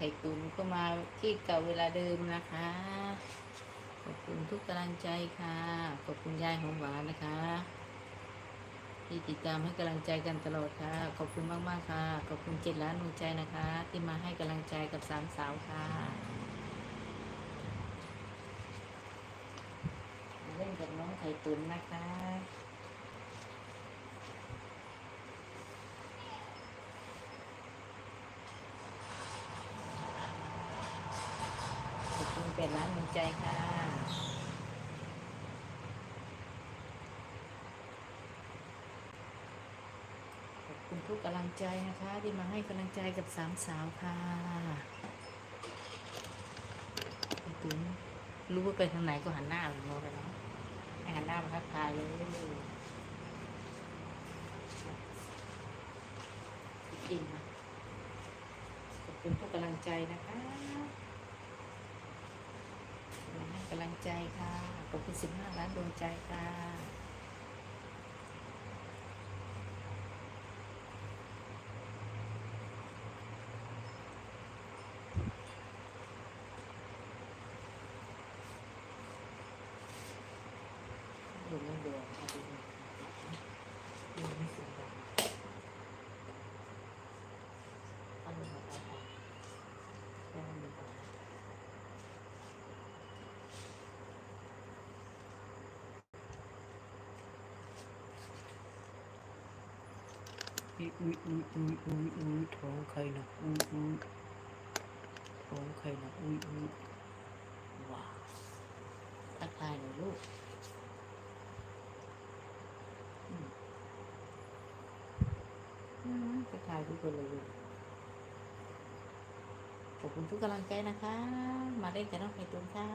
ไข่ตุ๋นก็มาที่เก่าเวลาเดิมนะคะ ขอบคุณทุกกำลังใจค่ะ ขอบคุณยายหอมหวานนะคะ ที่ติดตามให้กำลังใจกันตลอดค่ะ ขอบคุณมากมากค่ะ ขอบคุณเจ็ดล้านดวงใจนะคะ ที่มาให้กำลังใจกับสามสาวค่ะเล่นกับน้องไข่ตุ๋นนะคะ ข ห็นร้านดวงใจค่ะ ขอบคุณทุกกำลังใจนะคะ ที่มาให้กำลังใจกับสามสาวค่ะคุณตุ๋นรู้ว่าไปทางไหนก็หันหน้าไปมองไปเนาะให้หันหน้ามาทักทายเลยกินนะขอบคุณทุกกำลังใจนะคะ กำลังใจค่ะขอบคุณ15 ล้านดวงใจค่ะ ดูไม่ดูค่ะดูดูไม่เสียงดังเอาลงมาเอาค่ะแค่นี้ก่อน อุ้ยอุ้ยอุ้ยอุ้ยอุ้ยอุ้ยท้องใครนะอุ้ยอุ้ยท้องใครนะอุ้ยอุ้ยว้าวทักายหน่อยลูกอืมอืมทักทายทุกคนเลยลูกขอบคุณทุกกำลังใจนะคะ มาเล่นกันน้องไข่ตุนค่ะ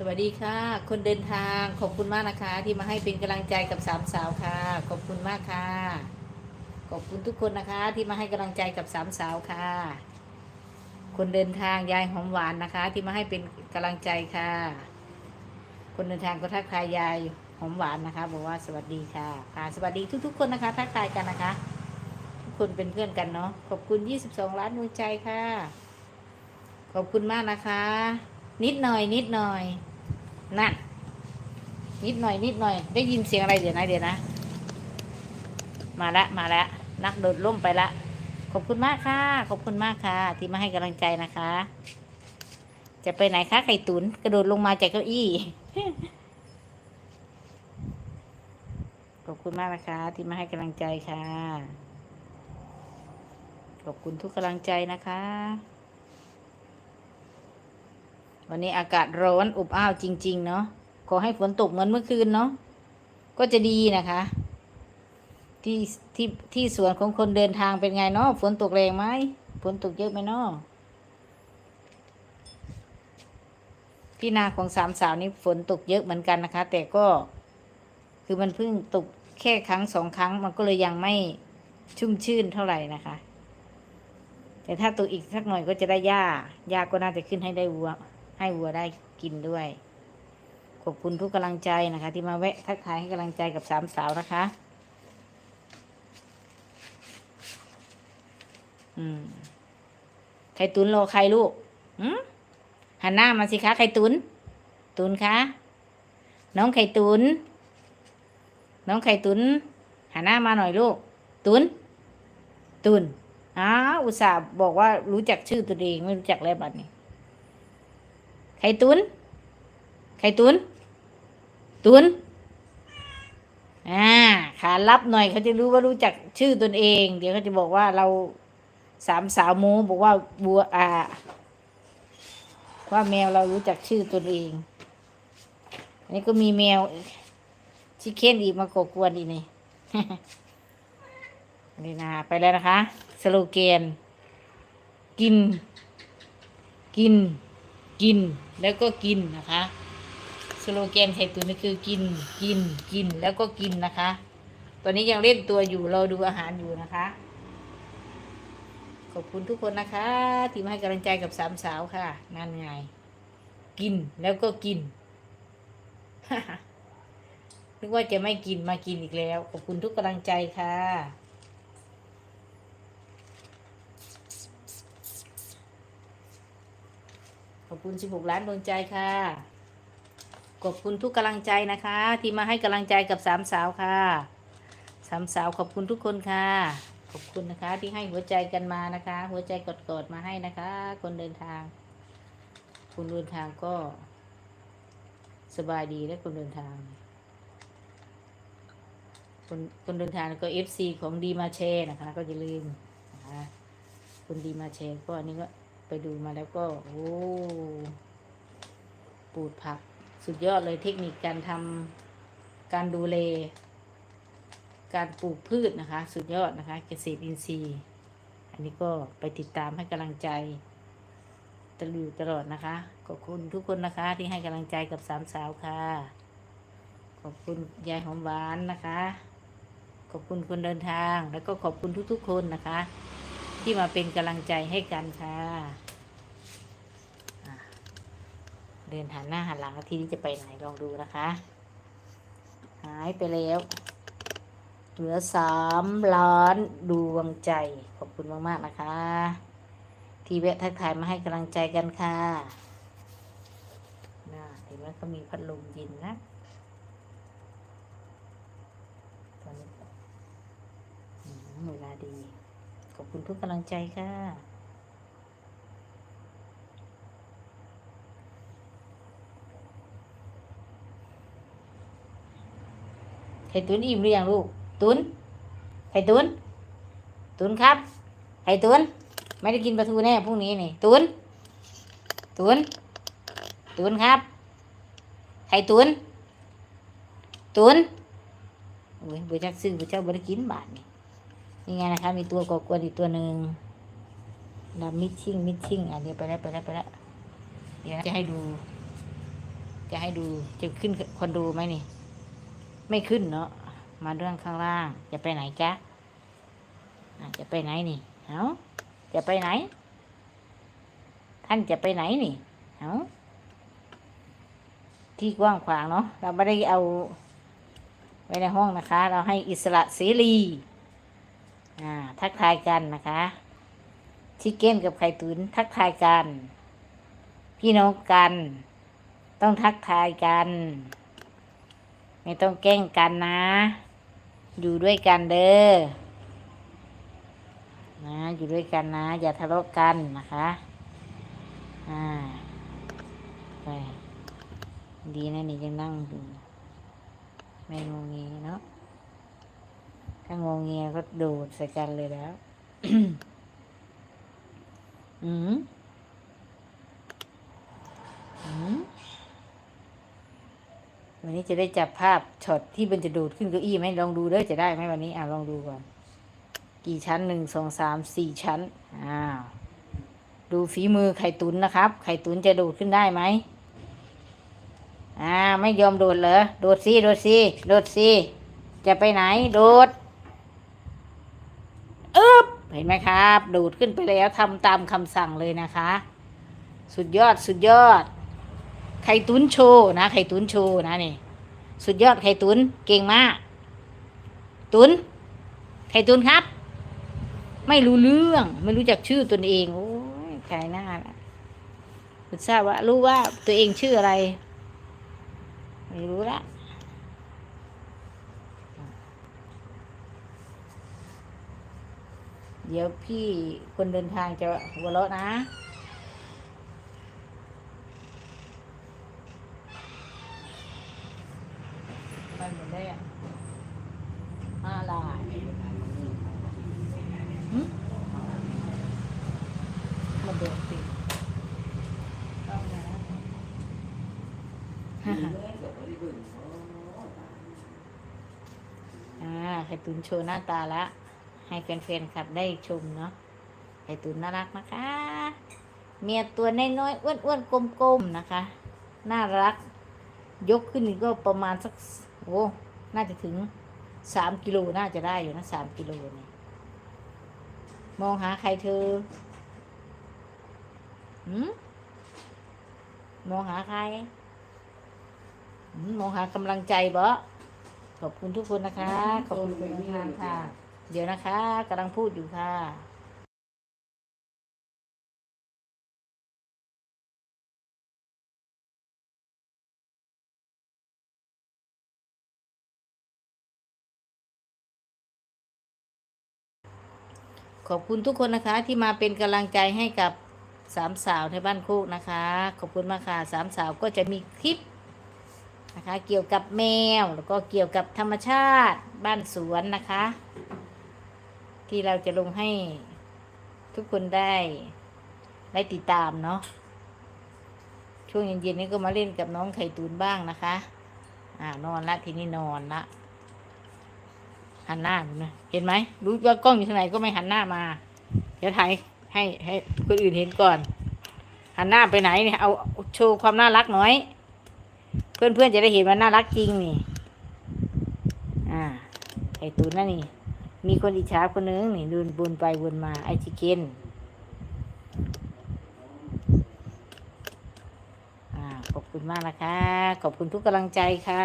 สวัสดีค่ะ คนเดินทางขอบคุณมากนะคะ ที่มาให้เป็นกำลังใจกับสามสาวค่ะ ขอบคุณมากค่ะ ขอบคุณทุกคนนะคะ ที่มาให้กำลังใจกับสามสาวค่ะ คนเดินทางยายหอมหวานนะคะ ที่มาให้เป็นกำลังใจค่ะ คนเดินทางก็ทักทายยายหอมหวานนะคะบอกว่าสวัสดีค่ะค่ะ สวัสดีทุก ๆ คนนะคะ ทักทายกันนะคะ ทุกคนเป็นเพื่อนกันเนาะขอบคุณ 22 ล้านดวงใจค่ะ ขอบคุณมากนะคะ นิดหน่อยนิดหน่อย นั่น นิดหน่อย นิดหน่อย ได้ยินเสียงอะไรเดี๋ยวนะเดี๋ยวนะ มาละมาละนักโดดร่มไปละ ขอบคุณมากค่ะ ขอบคุณมากค่ะ ที่มาให้กำลังใจนะคะ จะไปไหนคะไข่ตุนกระโดดลงมาจากเก้าอี้ ขอบคุณมากนะคะ ที่มาให้กำลังใจค่ะ ขอบคุณทุกกำลังใจนะคะ วันนี้อากาศร้อนอบอ้าวจริง ๆ เนาะขอให้ฝนตกเหมือนเมื่อคืนเนาะก็จะดีนะคะ ที่ที่ที่สวนของคนเดินทางเป็นไงเนาะฝนตกแรงไหมฝนตกเยอะไหมเนาะที่นาของสามสาวนี่ฝนตกเยอะเหมือนกันนะคะ แต่ก็คือมันเพิ่งตกแค่ครั้งสองครั้ง มันก็เลยยังไม่ชุ่มชื่นเท่าไหร่นะคะ แต่ถ้าตกอีกสักหน่อยก็จะได้หญ้าหญ้าก็น่าจะขึ้นให้ได้วัว ให้วัวได้กินด้วย ขอบคุณทุกกำลังใจนะคะ ที่มาแวะทักทายให้กำลังใจกับสามสาวนะคะ อืมไข่ตุนรอใครลูกหืมหันหน้ามาสิคะไข่ตุน ตุนคะน้องไข่ตุน น้องไข่ตุนหันหน้ามาหน่อยลูก ตุน ตุนอ้าอุตส่าห์บอกว่ารู้จักชื่อตัวเองไม่รู้จักแล้วบัดนี้ ไข่ตุน ไข่ตุน ตุน อ่า ขารับหน่อยเขาจะรู้ว่ารู้จักชื่อตนเอง เดี๋ยวเขาจะบอกว่าเราสามสาวโมบอกว่าบัวอ่าว่าแมวเรารู้จักชื่อตนเอง อันนี้ก็มีแมวชิคเก้นอีกมาโกกวนอีกนี่นี่นะไปแล้วนะคะ สโลแกน กิน กิน กินแล้วก็กินนะคะสโลแกนไข่ตุ๋นนี่คือกินกินกินแล้วก็กินนะคะ ตอนนี้ยังเล่นตัวอยู่เราดูอาหารอยู่นะคะ ขอบคุณทุกคนนะคะ ที่มาให้กำลังใจกับสามสาวค่ะนั่นไง กินแล้วก็กินนึกว่าจะไม่กินมากินอีกแล้ว ขอบคุณทุกกำลังใจค่ะ ขอบคุณ 16 ล้านดวงใจค่ะ ขอบคุณทุกกำลังใจนะคะ ที่มาให้กำลังใจกับสามสาวค่ะสามสาวขอบคุณทุกคนค่ะ ขอบคุณนะคะ ที่ให้หัวใจกันมานะคะ หัวใจกดๆมาให้นะคะ คนเดินทาง คนเดินทางก็ สบายดีและคนเดินทาง คนคนเดินทางก็เอฟซีของดีมาแชร์นะคะ ก็อย่าลืมนะคะคนดีมาแชร์ก็อันนี้ก็ ไปดูมาแล้วก็ โอ้ปลูกผักสุดยอดเลยเทคนิคการทำการดูแลการปลูกพืชนะคะ สุดยอดนะคะ เกษตรอินทรีย์ อันนี้ก็ไปติดตามให้กำลังใจตลอดตลอดนะคะขอบคุณทุกคนนะคะ ที่ให้กำลังใจกับสามสาวค่ะ ขอบคุณยายหอมหวานนะคะ ขอบคุณคนเดินทาง แล้วก็ขอบคุณทุกๆคนนะคะ ที่มาเป็นกำลังใจให้กันค่ะ เดินหันหน้าหันหลังทีนี้จะไปไหนลองดูนะคะ หายไปแล้ว เหลือสามล้านดวงใจ ขอบคุณมากๆนะคะ ที่แวะทักทายมาให้กำลังใจกันค่ะน่าเห็นไหมก็มีพัดลมเย็นนะตอนนี้เวลาดี ขอบคุณทุกกำลังใจค่ะไข่ตุนอิ่มหรือยังลูก ตุนไข่ตุนตุนครับไข่ตุนไม่ได้กินปลาทูแน่พรุ่งนี้นี่ ตุนตุนตุนครับไข่ตุนตุนโอ้ยบุญจักซื้อบุญเจ้าบริกินบาทนี่ นี่ไงนะคะ มีตัวกอกวนอีกตัวหนึ่งดำมิดชิ่งมิดชิ่งอะเดี๋ยวไปแล้วไปแล้วไปแล้วเดี๋ยวจะให้ดู จะให้ดูจะขึ้นคอนโดไหมนี่ ไม่ขึ้นเนาะมาเรื่องข้างล่าง จะไปไหนจ๊ะจะไปไหนนี่เอาจะไปไหน ท่านจะไปไหนนี่เอาที่กว้างขวางเนาะเราไม่ได้เอาไว้ในห้องนะคะ เราให้อิสระเสรี อ่า ทักทายกันนะคะชิคเก้นกับไข่ตุนทักทายกัน พี่น้องกัน ต้องทักทายกัน ไม่ต้องแกล้งกันนะ อยู่ด้วยกันเด้อนะอยู่ด้วยกันนะ อย่าทะเลาะกันนะคะอ่าไปดีนะนี่ยังนั่งอยู่ไม่งงงีเนาะ ถ้างงเงียก็โดดใส่กันเลยแล้ว อืมอืมวันนี้จะได้จับภาพช็อตที่มันจะโดดขึ้นเก้าอี้ไหมลองดูเด้อจะได้ไหมวันนี้อ่าลองดูก่อน กี่ชั้นหนึ่งสองสามสี่ชั้นอ้าวดูฝีมือไข่ตุนนะครับ ไข่ตุนจะโดดขึ้นได้ไหมอ่า ไม่ยอมโดดเหรอ โดดสิ โดดสิ โดดสิ จะไปไหน โดด เห็นไหมครับโดดขึ้นไปแล้วทำตามคำสั่งเลยนะคะ สุดยอดสุดยอด ไข่ตุนโชว์นะ ไข่ตุนโชว์นะนี่ สุดยอดไข่ตุนเก่งมาก ตุนไข่ตุนครับ ไม่รู้เรื่อง ไม่รู้จักชื่อตนเอง โอ้ยใครหน้าละคุณทราบว่า รู้ว่าตัวเองชื่ออะไร ไม่รู้ละ เดี๋ยวพี่คนเดินทางจะหัวเราะนะ มันหมือนได้อะห้าลายหึมันเดินติดอ่าฮ่าอ่าไข่ตุนโชว์หน้าตาละ ให้แฟนๆขับได้ชมเนาะไข่ตุนน่ารักนะคะ เมียตัวน้อยๆอ้วนๆกลมๆนะคะ น่ารัก ยกขึ้นนี่ก็ประมาณสักโอ้น่าจะถึงสามกิโลน่าจะได้อยู่นะสามกิโลนี่มองหาใครเธอหืมมองหาใครหืมมองหากำลังใจบ่ขอบคุณทุกคนนะคะ ขอบคุณคุณทางค่ะ เดี๋ยวนะคะกำลังพูดอยู่ค่ะขอบคุณทุกคนนะคะที่มาเป็นกำลังใจให้กับสามสาวในบ้านโคกนะคะ ขอบคุณมากค่ะสามสาวก็จะมีคลิปนะคะ เกี่ยวกับแมวแล้วก็เกี่ยวกับธรรมชาติบ้านสวนนะคะ ที่เราจะลงให้ทุกคนได้ได้ติดตามเนาะช่วงเย็นๆนี้ก็มาเล่นกับน้องไข่ตูนบ้างนะคะ อ่านอนละทีนี้นอนละหันหน้านะเห็นไหมรู้ว่ากล้องอยู่ที่ไหนก็ไม่หันหน้ามา เดี๋ยวถ่ายให้ให้คนอื่นเห็นก่อน หันหน้าไปไหนเนี่ยเอาโชว์ความน่ารักหน่อย เพื่อนๆจะได้เห็นว่าน่ารักจริงนี่ อ่าไอตูนนั่นนี่ มีคนอิจฉาคนนึงนี่ดูนบนไปวนมาไอชิเกนอ่าขอบคุณมากนะคะ ขอบคุณทุกกำลังใจค่ะ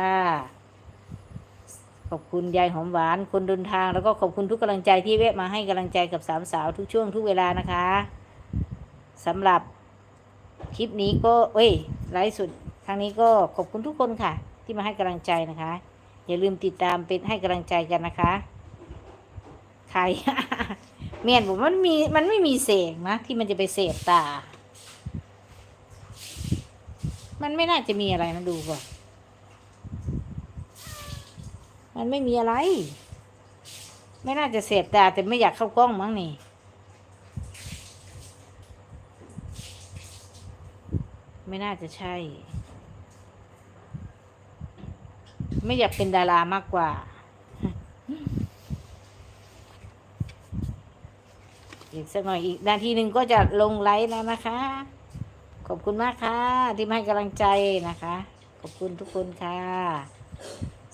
ขอบคุณยายหอมหวานคนเดินทาง แล้วก็ขอบคุณทุกกำลังใจที่แวะมาให้กำลังใจกับสามสาวทุกช่วงทุกเวลานะคะสำหรับคลิปนี้ก็เอ้ยไลฟ์สดครั้งนี้ก็ขอบคุณทุกคนค่ะ ที่มาให้กำลังใจนะคะ อย่าลืมติดตามเป็นให้กำลังใจกันนะคะ ใครเมียนผมมันมีมันไม่มีเสงนะ ที่มันจะไปเสพตา มันไม่น่าจะมีอะไรนะดูก่อน มันไม่มีอะไร ไม่น่าจะเสพตาแต่ไม่อยากเข้ากล้องมั้งนี่ไม่น่าจะใช่ ไม่อยากเป็นดารามากกว่า อีกสักหน่อยอีกนาทีหนึ่งก็จะลงไลฟ์แล้วนะคะ ขอบคุณมากค่ะ ที่มาให้กำลังใจนะคะ ขอบคุณทุกคนค่ะ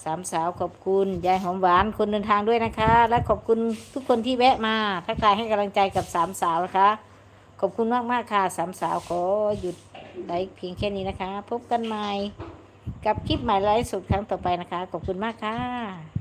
สามสาวขอบคุณยายหอมหวานคนเดินทางด้วยนะคะ และขอบคุณทุกคนที่แวะมาทักทายให้กำลังใจกับสามสาวนะคะ ขอบคุณมากมากค่ะสามสาวขอหยุดไลฟ์เพียงแค่นี้นะคะ พบกันใหม่กับคลิปใหม่ไลฟ์สดครั้งต่อไปนะคะ ขอบคุณมากค่ะ